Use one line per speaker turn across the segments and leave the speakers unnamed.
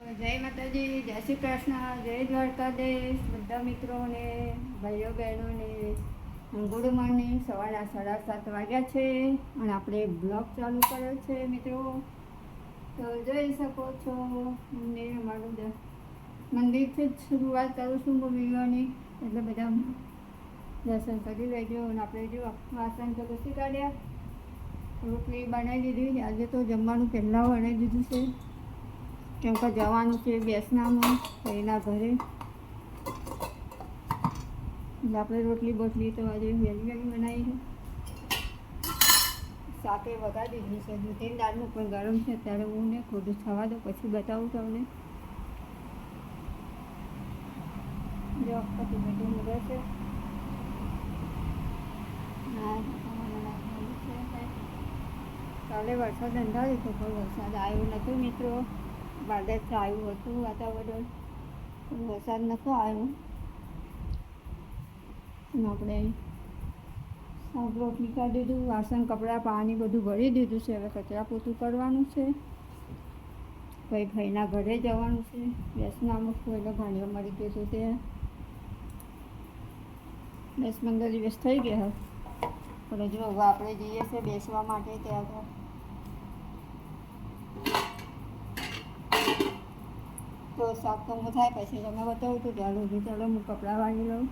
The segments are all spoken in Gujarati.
જય માતાજી, જય શ્રી કૃષ્ણ, જય દ્વારકાધીશ. બધા મિત્રોને, ભાઈઓ બહેનોને ગુડ મોર્નિંગ સવારના સાડા સાત વાગ્યા છે અને આપણે બ્લોગ ચાલુ કર્યો છે મિત્રો. તો જોઈ શકો છો ને અમારું મંદિરથી જ શરૂઆત કરું છું હું એટલે બધા દર્શન કરી લેજો અને આપણે જો વાસણ તો ઘસી કાઢ્યા. રોટલી બનાવી દીધી. આજે તો જમવાનું પહેલાં બનાવી દીધું છે. કેમ કે જવાનું છે બેસનામાં એના ઘરે. એટલે આપણે રોટલી બોટલી તો આજે વહેલી વહેલી બનાવી છે. સાથે વગાડી દીધું છે. દૂધીની દાળનું પણ ગરમ છે. ત્યારે હું ને ખોટું થવા દો પછી બતાવું તમને. જો પછી બધું મૂકે છે. કાલે વરસાદ અંધારી તો પણ વરસાદ આવ્યો નથી મિત્રો. વાદળ આવ્યું હતું વાતાવરણ વરસાદ નહોતો આવ્યો આપણે સાફ રોટલી કરી દીધું વાસણ કપડાં પાણી બધું ભરી દીધું છે હવે કચરા પોતું કરવાનું છે ભાઈ ભાઈના ઘરે જવાનું છે બેસના અમુક એટલે ભાણીઓ મળી ગયું હતું તે દસ પંદર દિવસ થઈ ગયા પણ હજુ આપણે જઈએ છીએ બેસવા માટે ત્યાં તો શાક તો થાય પછી તમે બતાવું તો ચાલો ચાલો હું કપડાં વાળી લઉં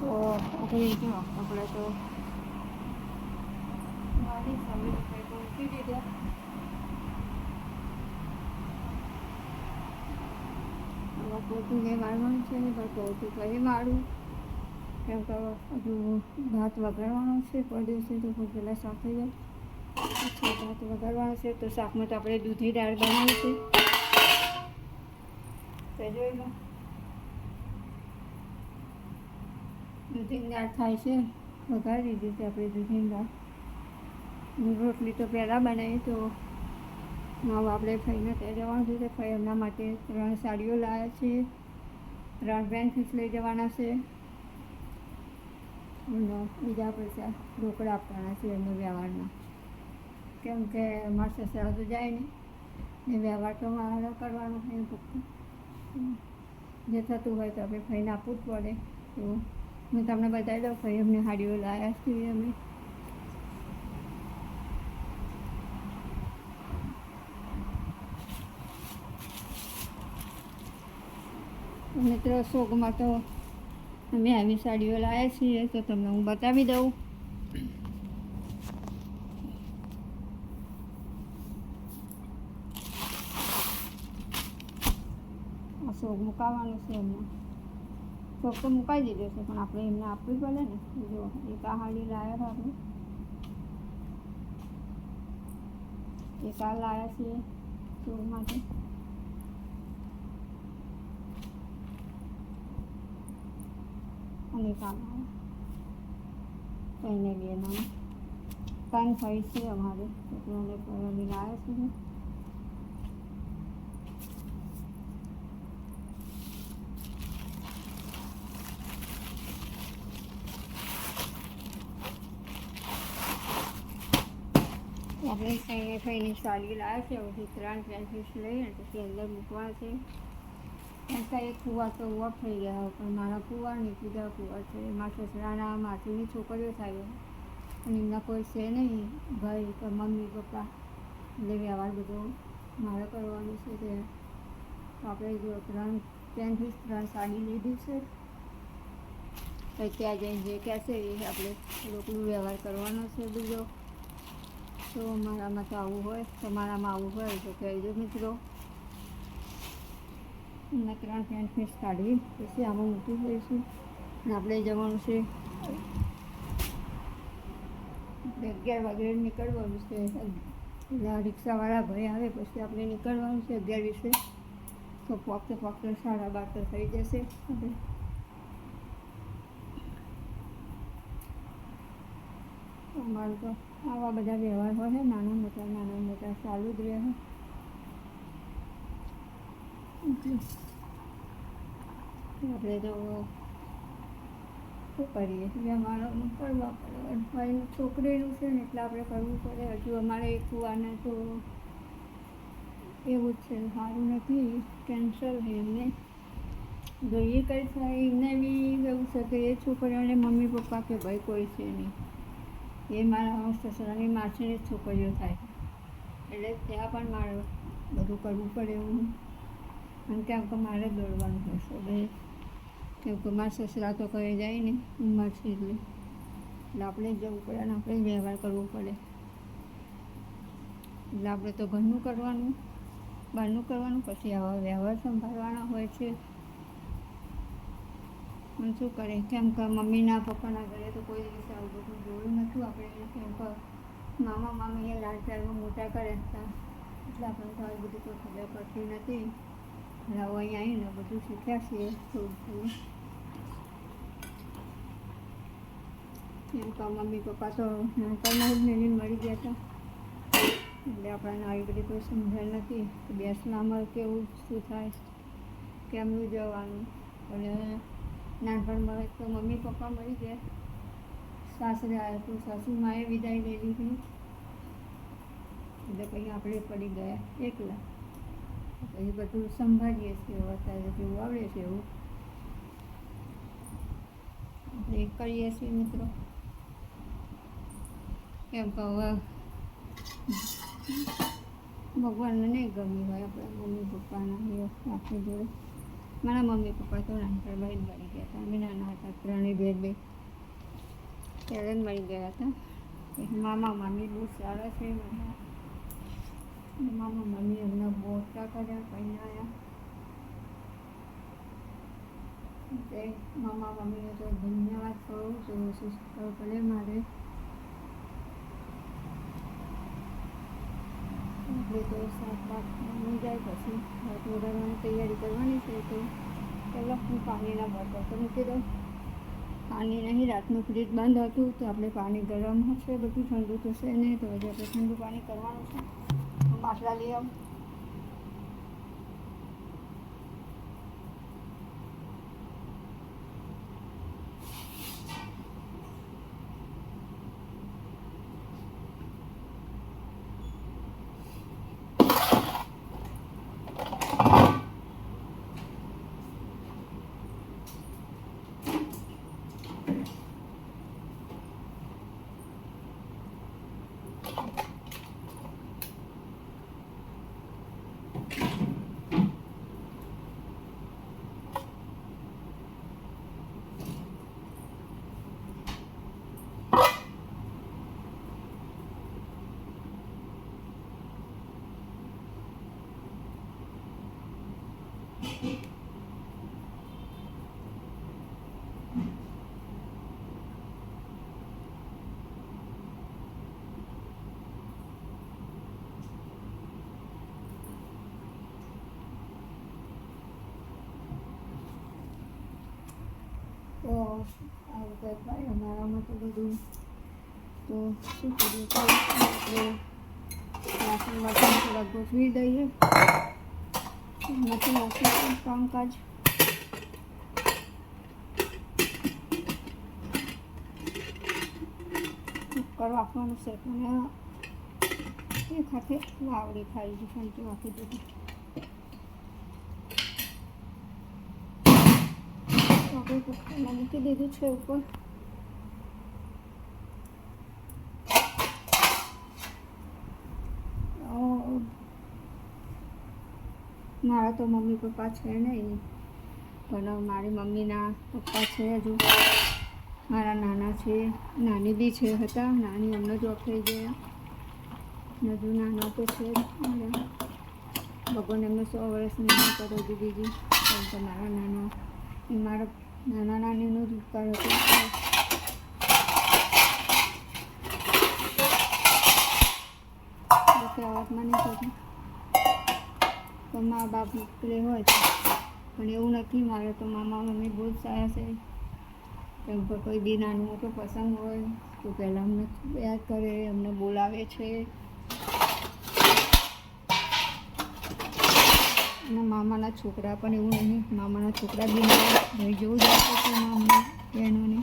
તો આપણે તો મારી સમી મૂકી દીધા હવે પોતું જે વાળવાનું છે પણ પોતું કરી વાળું કેમ કે હજુ ભાત વઘારવાનો છે પડ્યો છે તો પહેલાં શાક થઈ જાય પછી ભાત વઘારવાનો છે તો શાકમાં તો આપણે દૂધી દાળ બનાવી છે તો જોઈ લો દૂધીની થાય છે. વઘારી દીધી છે આપણે દૂધીની રોટલી તો પહેલાં બનાવી તો આપણે ફઈને ત્યાં જવાનું છે તો એમના માટે ત્રણ સાડીઓ લાવ્યા છે. ત્રણ બેનફિટ લઈ જવાના છે. બીજા પૈસા રોકડા આપવાના છે એમને વ્યવહારમાં. કેમ કે મારા સસરા તો જાય નહીં. ને વ્યવહાર તો મારો કરવાનો છે. પૂરતું જે થતું હોય તો આપણે ફઈને આપવું જ પડે તો હું તમને બતાવી દઉં ભાઈ અમને હાડીઓ લાવ્યા છીએ અમે. મિત્રો શોકમાં તો અમે આવી સાડીઓ લાવ્યા છીએ, તો તમને હું બતાવી દઉં. આ શોક મુકાવવાનું છે એમને શોખ તો મુકાઈ દીધો છે, પણ આપણે એમને આપવી પડે ને. જો એક આ હાડી લાવ્યા હતા આપણે. એક આ લાવ્યા છીએ શોખ માટે. અને એક આ લાવ્યા કઈને બે નામ. પપ્પાની ફઈ છે અમારે. છોકરાને આવ્યા છે ને આપણે કઈને સારી લાવ્યા લાવે છે પછી ત્રણ પેન્સિલ્સ લઈ અને પછી અંદર મૂકવા છે એમતા એક કૂવા તો ઓફ થઈ ગયા પણ મારા કૂવા નહીં બીજા કૂવા છે મારા સસરાના માસીની છોકરીઓ થાય અને એમના કોઈ છે નહીં ભાઈ કે મમ્મી પપ્પા એટલે વ્યવહાર બધો મારે કરવાનો છે તે આપણે જો ત્રણ પેન્સિલ્સ ત્રણ સાડી લીધી છે તો ત્યાં જઈને જે કહેશે એ આપણે રોકડું વ્યવહાર કરવાનો છે બીજો તો મારામાં તો આવું હોય? તમારામાં આવું હોય તો કહેજો મિત્રો. એમાં ત્રણ પેન્ટ પીસ કાઢી. પછી આમાં મૂકી દઈશું. અને આપણે જવાનું છે અગિયાર વાગે નીકળવાનું છે. એટલે રિક્ષાવાળા ભાઈ આવે, પછી આપણે નીકળવાનું છે અગિયાર વીસે તો પોકતે પોકતે સાડા બાર તો થઈ જશે. આપણે અમારું તો આવા બધા વ્યવહાર હોય છે, નાના મોટા નાના મોટા, ચાલુ જ રહે આપણે તો શું કરીએ? વ્યવહારો કરવા પડે. ભાઈ છોકરીનું છે ને, એટલે આપણે કરવું પડે. હજુ અમારે એક કુવાને તો એવું જ છે, સારું નથી. કેન્સર છે એમને. જોઈએ કંઈ થાય, એમને બી એવું છે કે એ છોકરીઓને મમ્મી પપ્પા કે ભાઈ કોઈ છે નહીં. એ મારા સસરાની માસીની છોકરીઓ થાય. એટલે ત્યાં પણ મારે બધું કરવું પડે એવું. અને ત્યાં તો મારે દોડવાનું છે એટલે કેમ કે મારા સસરા તો કહે જાય ને ઉંમર છે એટલે એટલે આપણે જવું પડે અને આપણે વ્યવહાર કરવો પડે. એટલે આપણે તો ઘરનું કરવાનું, બહારનું કરવાનું, પછી આવા વ્યવહાર સંભાળવાના હોય છે. પણ શું કરે? કેમ કે મમ્મીના પપ્પાના ઘરે તો કોઈ દિવસે આવું બધું જોયું નહોતું. આપણે કેમ કે મામા મામીએ લાડ પ્યારમાં મોટા કરે હતા. એટલે આપણને તો આવી બધું કોઈ ખબર પડતી નથી. એટલે હવે અહીંયા આવીને બધું શીખ્યા છીએ. થોડું થોડું કેમ કે મમ્મી પપ્પા તો નાનપણમાં જ મેળવી મળી ગયા હતા. એટલે આપણને આવી બધી કોઈ સમજણ નથી કે બેસવામાં કેવું શું થાય, કેમનું જવાનું. અને નાનપણમાં તો મમ્મી, પપ્પા મળી ગયા. સાસરે આવ્યા તો સાસુમાએ વિદાય લઈ લીધી. એટલે કંઈ આપણે પડી ગયા એકલા. પછી બધું સંભાળીએ છીએ અત્યારે જેવું આવડે છે એવું. આપણે કરીએ છીએ મિત્રો. કેમ કે હવે ભગવાનને નહીં ગમી હોય આપણા મમ્મી, પપ્પાના આપણી જોડે. મારા મમ્મી પપ્પા તો નાનપણમાં જ મળી ગયા હતા. અમે નાના હતા, ત્રણેય બેન બે. ત્યારે જ મળી ગયા હતા. મામા મામી બહુ સારા છે મામા મમ્મી અમને મોટા કર્યા પહેરાયા તે મામા મમ્મીને તો ધન્યવાદ કહું છું. શું ભલે મારે? આપણે તો સાત બાર બની જાય પછી ભાત વગાડવાની તૈયારી કરવાની છે તો પહેલાં હું પાણીના બોટલ તો મૂકી દઉં. પાણી નહીં, રાતનું ફ્રીજ બંધ હતું તો આપણે પાણી ગરમ હશે બધું ઠંડુ થશે નહીં, તો હજી આપણે ઠંડુ પાણી કરવાનું છે. બાટલા લઈ આવું. તો આવું કંઈક ભાઈ અમારામાં તો બધું તો શું કરીએ? આપણે વાસણ વાસણ થોડા ગોઠવી દઈએ. નથી વાસણ કામકાજ. કુકર રાખવાનું છે પણ એ ખાતે વાવડી ખાઈ છે વાપી દીધી આપણે મૂકી દીધું છે ઉપર મારા તો મમ્મી પપ્પા છે નહીં, પણ મારી મમ્મીના પપ્પા છે હજુ મારા નાના છે, નાની બી છે હતા, નાની અમને જોબ થઈ ગયા હજુ નાના તો છે. ભગવાન એમને સો વર્ષની કરો દીધી પણ મારા નાના મારા નાના નાનીનો ઉપકાર હતો અવાજમાં નહીં થતું. તો મા બાપ મોકલે હોય પણ એવું નથી મારે તો મામા મમ્મી બહુ જ સારા છે. કેમ કોઈ બી નાનું મોટો પસંદ હોય તો પહેલાં અમને યાદ કરે, અમને બોલાવે છે અને મામાના છોકરા પણ એવું નહીં. મામાના છોકરા બી ભાઈ જેવું જ રાખે છે મામા બહેનોને.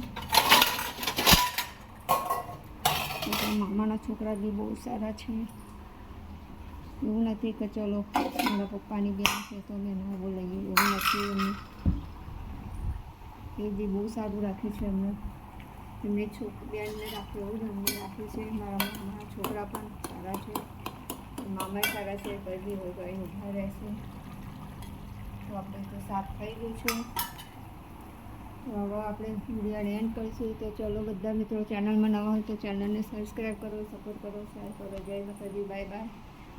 મામાના છોકરા બી બહુ સારા છે. એવું નથી કે ચલો, મારા પપ્પાની બેન છે તો અમે ના બોલાવીએ, એવું નથી એમને. એ બી બહુ સારું રાખ્યું છે અમને એમને છોક બેનને રાખ્યું એવું જ અમને રાખ્યું છે. મારા મામાના છોકરા પણ સારા છે. મામા સારા છે, કોઈ બી હોય અહીં ઊભા રહેશે. તો આપણે તો સાફ થઈ ગયું છે. હવે આપણે વિડીયોને એન્ડ કરીશું. તો ચલો બધા મિત્રો ચેનલમાં નવા હોય તો ચેનલને સબસ્ક્રાઈબ કરો સપોર્ટ કરો શેર કરો. જય માતાજી બાય બાય